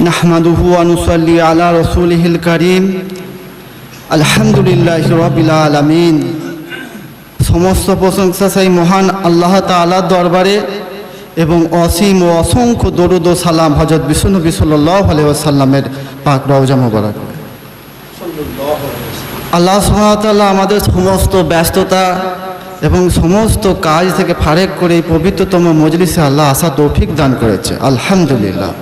نحمده ونصلي على رسوله الكريم الحمد لله رب العالمين সমস্ত প্রশংসা সেই মহান আল্লাহ তাআলার দরবারে এবং অসীম ও অসংখ্য দরুদ ও সালাম হজরত বিষ্ণুনবী সাল্লাহ আলাইসাল্লামের পাক রওজা মোবারক আল্লাহ সুহামতাল্লাহ আমাদের সমস্ত ব্যস্ততা এবং সমস্ত কাজ থেকে ফারেক করে এই পবিত্রতম মজলিসে আল্লাহ আসা তৌফিক দান করেছে আলহামদুলিল্লাহ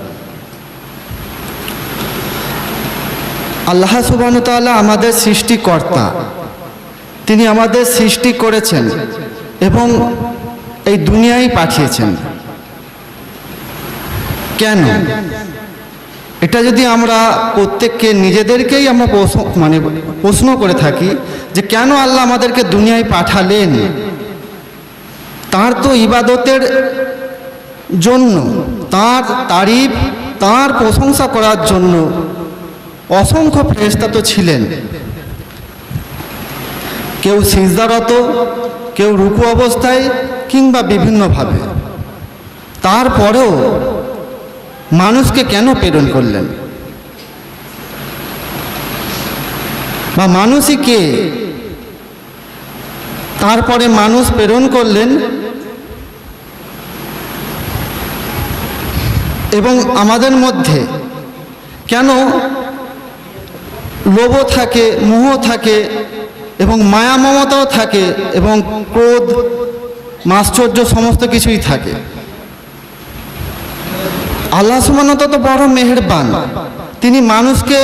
আল্লাহ সুবাহতাল্লাহ আমাদের সৃষ্টিকর্তা। তিনি আমাদের সৃষ্টি করেছেন এবং এই দুনিয়ায় পাঠিয়েছেন। কেন? এটা যদি আমরা প্রত্যেককে নিজেদেরকেই আমরা মানে প্রশ্ন করে থাকি যে কেন আল্লাহ আমাদেরকে দুনিয়ায় পাঠালেন? তার তো ইবাদতের জন্য, তার তারিফ, তার প্রশংসা করার জন্য অসংখ্য ফেরেশতা তো ছিলেন। কেউ সিজদারত, কেউ রুকু অবস্থায় কিংবা বিভিন্নভাবে। তারপরেও মানুষকে কেন প্রেরণ করলেন? বা মানুষই কে? তারপরে মানুষ প্রেরণ করলেন এবং আমাদের মধ্যে কেন লোভ থাকে মোহ থাকে এবং মায়া মমতাও থাকে এবং ক্রোধ, মাশ্চর্য সমস্ত কিছুই থাকে। আল্লাহ সুমানত তো বড় মেহেরবান। তিনি মানুষকে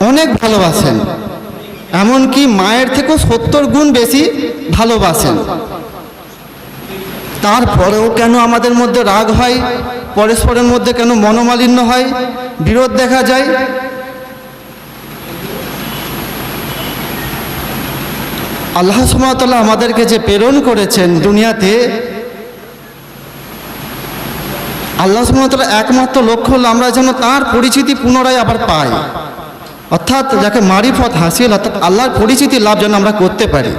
অনেক ভালোবাসেন, এমনকি মায়ের থেকেও সত্তর গুণ বেশি ভালোবাসেন। তারপরেও কেন আমাদের মধ্যে রাগ হয়? পরস্পরের মধ্যে কেন মনোমালিন্য হয়? বিরোধ দেখা যায়? আল্লাহ সুমতল্লাহ আমাদেরকে যে প্রেরণ করেছেন দুনিয়াতে, আল্লাহ সুমতল্লাহ একমাত্র লক্ষ্য হলো আমরা যেন তার পরিচিতি পুনরায় আবার পাই। অর্থাৎ যাকে মারিফত হাসিল, অর্থাৎ আল্লাহর পরিচিতি লাভ যেন আমরা করতে পারি।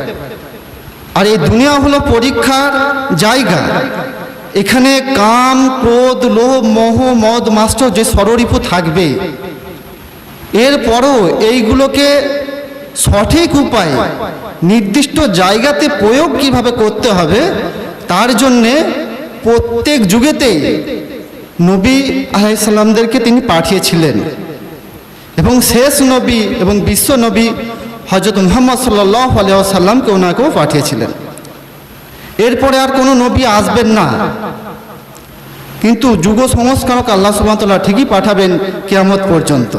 আর এই দুনিয়া হলো পরীক্ষার জায়গা। এখানে কাম, ক্রোধ, লোভ, মোহ, মদ, মাস্টার যে ষড়রিপু থাকবে, এরপরও এইগুলোকে সঠিক উপায়ে নির্দিষ্ট জায়গাতে প্রয়োগ কীভাবে করতে হবে, তার জন্যে প্রত্যেক যুগেতেই নবী আলাইসাল্লামদেরকে তিনি পাঠিয়েছিলেন। এবং শেষ নবী এবং বিশ্ব নবী হজরত মোহাম্মদ সাল্লাহ আলিয়াসাল্লামকে ওনাকেও পাঠিয়েছিলেন। এরপরে আর কোনো নবী আসবেন না। কিন্তু যুগ সংস্কারক আল্লাহ সুবাহতাল্লাহ ঠিকই পাঠাবেন কেয়ামত পর্যন্ত।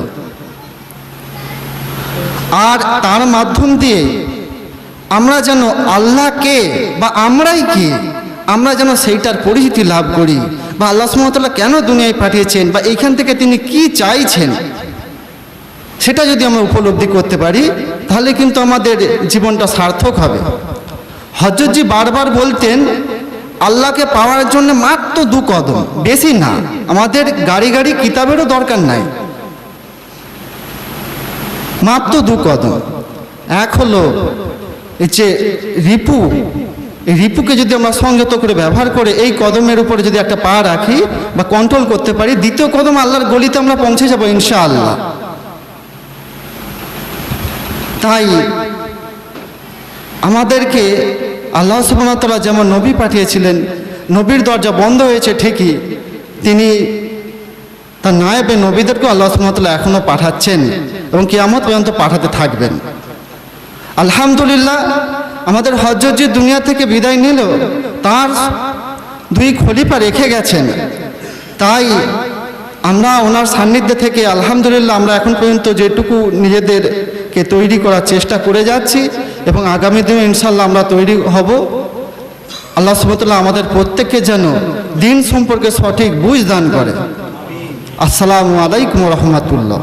আর তার মাধ্যম দিয়ে আমরা যেন আল্লাহকে বা আমরাই কে? আমরা যেন সেইটার পরিচিতি লাভ করি। বা আল্লাহ সুমতল্লাহ কেন দুনিয়ায় পাঠিয়েছেন? বা এইখান থেকে তিনি কি চাইছেন? সেটা যদি আমরা উপলব্ধি করতে পারি, তাহলে কিন্তু আমাদের জীবনটা সার্থক হবে। হজরতজি বারবার বলতেন, আল্লাহকে পাওয়ার জন্য মাত্র দু কদম, বেশি না। আমাদের গাড়ি গাড়ি কিতাবেরও দরকার নাই। মাত্র দু কদম। এক হলো যে রিপু, এই রিপুকে যদি আমরা সংযত করে ব্যবহার করে এই কদমের উপরে যদি একটা পা রাখি বা কন্ট্রোল করতে পারি, দ্বিতীয় কদম আল্লাহর গলিতে আমরা পৌঁছে যাব ইনশাআল্লাহ। তাই আমাদেরকে আল্লাহ সুবাহতাল্লাহ যেমন নবী পাঠিয়েছিলেন, নবীর দরজা বন্ধ হয়েছে ঠিকই, তিনি তার নায়েবে নবীদেরকেও আল্লাহ সুবাহতাল্লাহ এখনও পাঠাচ্ছেন এবং কিয়ামত পর্যন্ত পাঠাতে থাকবেন। আলহামদুলিল্লাহ, আমাদের হজরতজি দুনিয়া থেকে বিদায় নিল, তার দুই খলিফা রেখে গেছেন। তাই আমরা ওনার সান্নিধ্যে থেকে আলহামদুলিল্লাহ আমরা এখন পর্যন্ত যেটুকু নিজেদেরকে তৈরি করার চেষ্টা করে যাচ্ছি এবং আগামী দিনে ইনশাল্লাহ আমরা তৈরি হব। আল্লাহ সুবতুল্লাহ আমাদের প্রত্যেককে যেন দিন সম্পর্কে সঠিক বুঝ দান করে। আসসালামু আলাইকুম রহমতুল্লাহ।